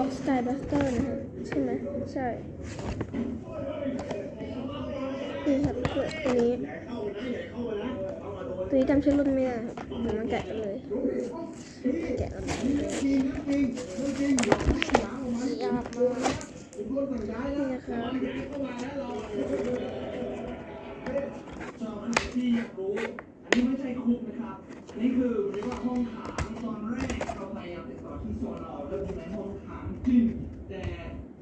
บ็อกสกายบัสเตอร์นะครับใช่ไหมใช่นี่ครับตัวนี้ตัวนี้จำชื่อรุ่นไม่ได้ครับเดี๋ยวมาแกะกันเลยแกะกันเลยยากมากนี่นะครับที่อยากรู้อันนี้ไม่ใช่คุกนะครับนี่คือเรียกว่าห้องขังตอนแรก เราพยายามติดต่อที่สอนอเรื่องในห้องขังจริงแต่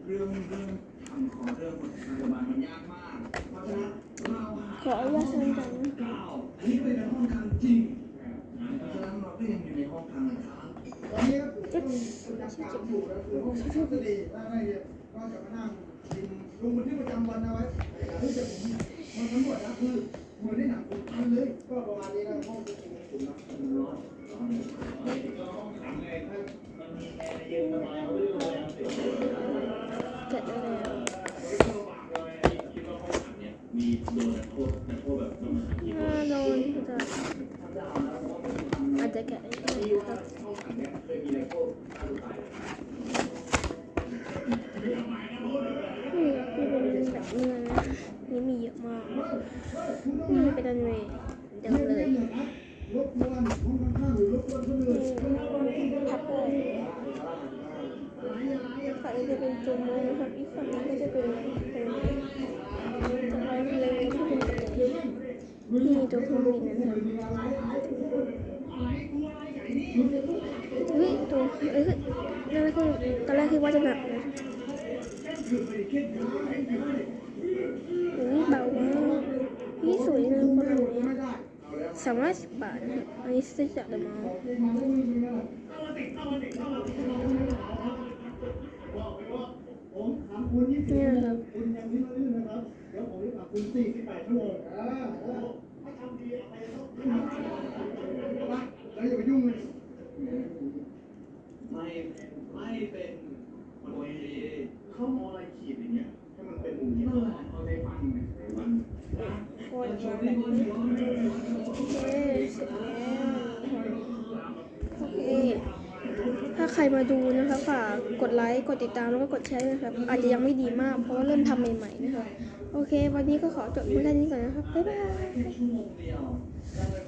เรื่องเรื่องคำขอเรื่องปัจจุบันมันยากมาก เพราะฉะนั้นเราหาขออนุญาตแสดงกันเก้าอันนี้เป็นห้องขังจริงเพราะฉะนั้นเราก็ยังอยู่ในห้องขังนะครับตอนนี้ครับผมต้องจับตามอยู่นะคือห้องสุขดีถ้าไม่เรียนก็จะมานั่งพิมพ์ลงบันทึกประจำวันเอาไว้ที่จะผมมันทั้งหมดนะคือเหมือนในหนังผมทำเลยก็ประมาณนี้นะห้องจริงๆผมนะร้อนร้อน น่าโดนจะอาจจะแกะได้ครับห้องขังเนี่คยมีนักโทษฆ่าตัวตายนี่นี่เป็นแบบเนื้นะนี่มีเยอะมากนี่เป็นอันเวย์เดิมเลยรบกวนห้องข้างๆหรือรบกวนคนอื่นนี่พับเลยฝั่งนี้จะเป็นจุ่มเลยนะครับอีกฝั่งนี้ก็ นี่ตัวเครื่องบินนะครับเฮ้ยตัวเอ้ยนั่นก็ตอนแรกคิดว่าจะหนักนะนี่เบามากนี่สวยนะคนนี้สามร้อยสิบบาทนะอันนี้ซื้อจากเดอะมอลล์เนี่ยครับ ไม่ไม่เป็นคนดีเข้ามออะไรขีดอย่างเงี้ยให้มันเป็นมุมนี้เอาในฟันในฟันโคตรชอบแบบนี้โอเคเสร็จแล้วโอเคถ้าใครมาดูนะคะฝากกดไลค์กดติดตามแล้วก็กดแชร์นะครับ อาจจะยังไม่ดีมากเพราะว่าเริ่มทำใหม่ๆนะคะโอเค วันนี้ก็ขอจบเพียงแค่นี้ก่อนนะครับบ๊ายบาย